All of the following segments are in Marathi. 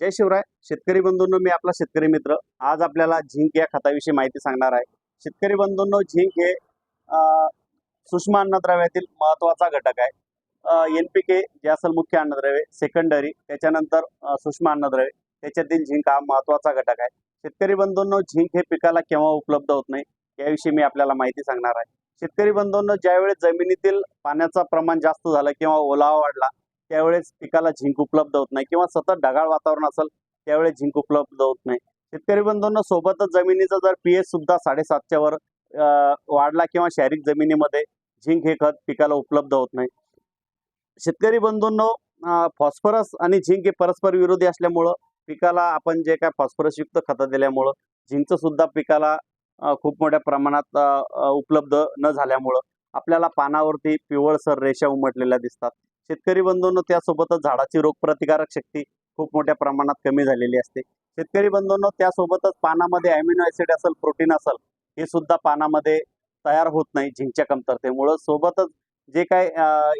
जय शिवराय. शेतकरी बंधूंनो मी आपला शेतकरी मित्र. आज आपल्याला झिंक या खताविषयी माहिती सांगणार आहे. शेतकरी बंधूंनो झिंक हे सूक्ष्म अन्नद्रव्यातील महत्त्वाचा घटक आहे. एन पी के जे असेल मुख्य अन्नद्रव्य सेकंडरी त्याच्यानंतर सूक्ष्म अन्नद्रव्य त्याच्यातील झिंक हा महत्त्वाचा घटक आहे. शेतकरी बंधूंनो झिंक हे पिकाला केव्हा उपलब्ध होत नाही याविषयी मी आपल्याला माहिती सांगणार आहे. शेतकरी बंधूंनो ज्यावेळेस जमिनीतील पाण्याचं प्रमाण जास्त झालं किंवा ओलावा वाढला त्यावेळेस पिकाला झिंक उपलब्ध होत नाही किंवा सतत ढगाळ वातावरण असेल त्यावेळेस झिंक उपलब्ध होत नाही. शेतकरी बंधूंना सोबतच जमिनीचा जर पीएच सुद्धा साडेसातच्या वर वाढला किंवा शारीरिक जमिनीमध्ये झिंक हे खत पिकाला उपलब्ध होत नाही. शेतकरी बंधूंनो फॉस्फरस आणि झिंक हे परस्पर विरोधी असल्यामुळं पिकाला आपण जे काय फॉस्फरस युक्त खतं दिल्यामुळं झिंकचं सुद्धा पिकाला खूप मोठ्या प्रमाणात उपलब्ध न झाल्यामुळं आपल्याला पानावरती पिवळसर रेषा उमटलेल्या दिसतात. शेतकरी बंधूंनो त्यासोबतच झाडाची रोगप्रतिकारक शक्ती खूप मोठ्या प्रमाणात कमी झालेली असते. शेतकरी बंधूंनो त्यासोबतच पानामध्ये अॅमिनो ऍसिड असेल प्रोटीन असेल हे सुद्धा पानामध्ये तयार होत नाही झिंकच्या कमतरतेमुळं. सोबतच जे काय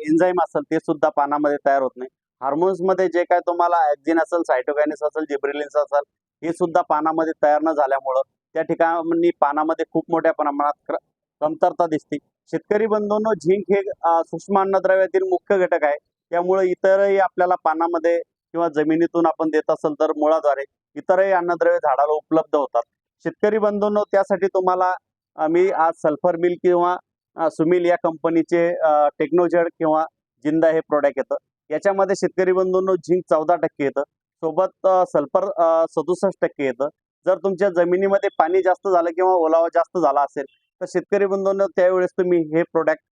एन्झाईम असेल ते सुद्धा पानामध्ये तयार होत नाही. हार्मोन्समध्ये जे काय तुम्हाला ॲक्झिन असेल सायटोकायनिस असेल जिब्रिलिन्स असेल हे सुद्धा पानामध्ये तयार न झाल्यामुळं त्या ठिकाणी पानामध्ये खूप मोठ्या प्रमाणात क्र- कमतरता दिसते. शेतकरी बंधूंनो झिंक हे सूक्ष्म अन्नद्रव्यातील मुख्य घटक आहे. त्यामुळे इतरही आपल्याला पानामध्ये किंवा जमिनीतून आपण देत असेल तर मुळाद्वारे इतरही अन्नद्रव्य झाडाला उपलब्ध होतात. शेतकरी बंधूंनो त्यासाठी तुम्हाला मी आज सल्फर मिल किंवा सुमिल या कंपनीचे टेक्नोजेड किंवा जिंदा हे प्रोडक्ट येतं. याच्यामध्ये शेतकरी बंधूंनो झिंक चौदा टक्के येतं. सोबत सल्फर सदुसष्ट टक्के येतं. जर तुमच्या जमिनीमध्ये पाणी जास्त झालं किंवा ओलावा जास्त झाला असेल तर शेतकरी बंधूंनो त्यावेळेस तुम्ही हे प्रोडक्ट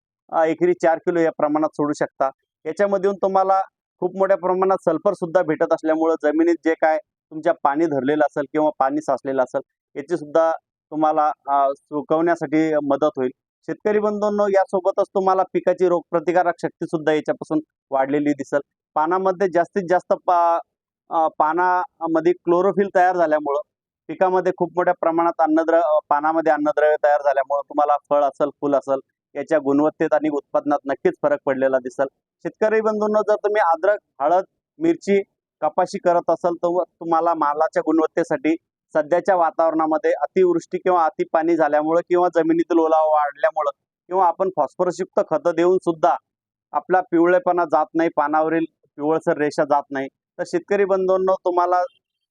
एकरी चार किलो या प्रमाणात सोडू शकता. याच्यामधून तुम्हाला खूप मोठ्या प्रमाणात सल्फर सुद्धा भेटत असल्यामुळं जमिनीत जे काय तुमच्या पाणी धरलेलं असेल किंवा पाणी साचलेलं असेल याची सुद्धा तुम्हाला सुकवण्यासाठी मदत होईल. शेतकरी बंधूंनो यासोबतच तुम्हाला पिकाची रोगप्रतिकारक शक्ती सुद्धा याच्यापासून वाढलेली दिसेल. पानामध्ये जास्तीत जास्त पा पानामध्ये क्लोरोफिल तयार झाल्यामुळं पिकामध्ये खूप मोठ्या प्रमाणात अन्नद्र पानामध्ये अन्नद्रव्य तयार झाल्यामुळं तुम्हाला फळ असेल फुल असेल याच्या गुणवत्तेत आणि उत्पादनात नक्कीच फरक पडलेला दिसेल. शेतकरी बंधूंना जर तुम्ही अद्रक हळद मिरची कपाशी करत असाल तर तुम्हाला मालाच्या गुणवत्तेसाठी सध्याच्या वातावरणामध्ये अतिवृष्टी किंवा अति पाणी झाल्यामुळं किंवा जमिनीतील ओलावा वाढल्यामुळं किंवा आपण फॉस्फरसयुक्त खतं देऊन सुद्धा आपला पिवळेपणा जात नाही पानावरील पिवळसर रेषा जात नाही तर शेतकरी बंधूंनो तुम्हाला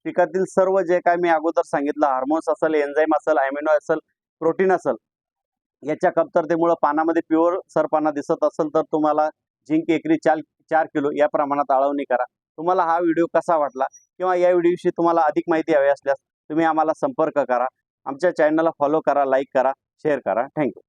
पिकातील सर्व जे काय मी अगोदर सांगितलं हार्मोन्स असेल एन्झाईम असेल ॲमिनो असेल प्रोटीन असेल याच्या कमतरतेमुळं पानामध्ये प्युअर सरपाना दिसत असेल तर तुम्हाला झिंक एकरी चार चार किलो या प्रमाणात आळवणी करा. तुम्हाला हा व्हिडिओ कसा वाटला किंवा या व्हिडिओविषयी तुम्हाला अधिक माहिती हवी असल्यास तुम्ही आम्हाला संपर्क करा. आमच्या चॅनलला फॉलो करा लाईक करा शेअर करा. थँक्यू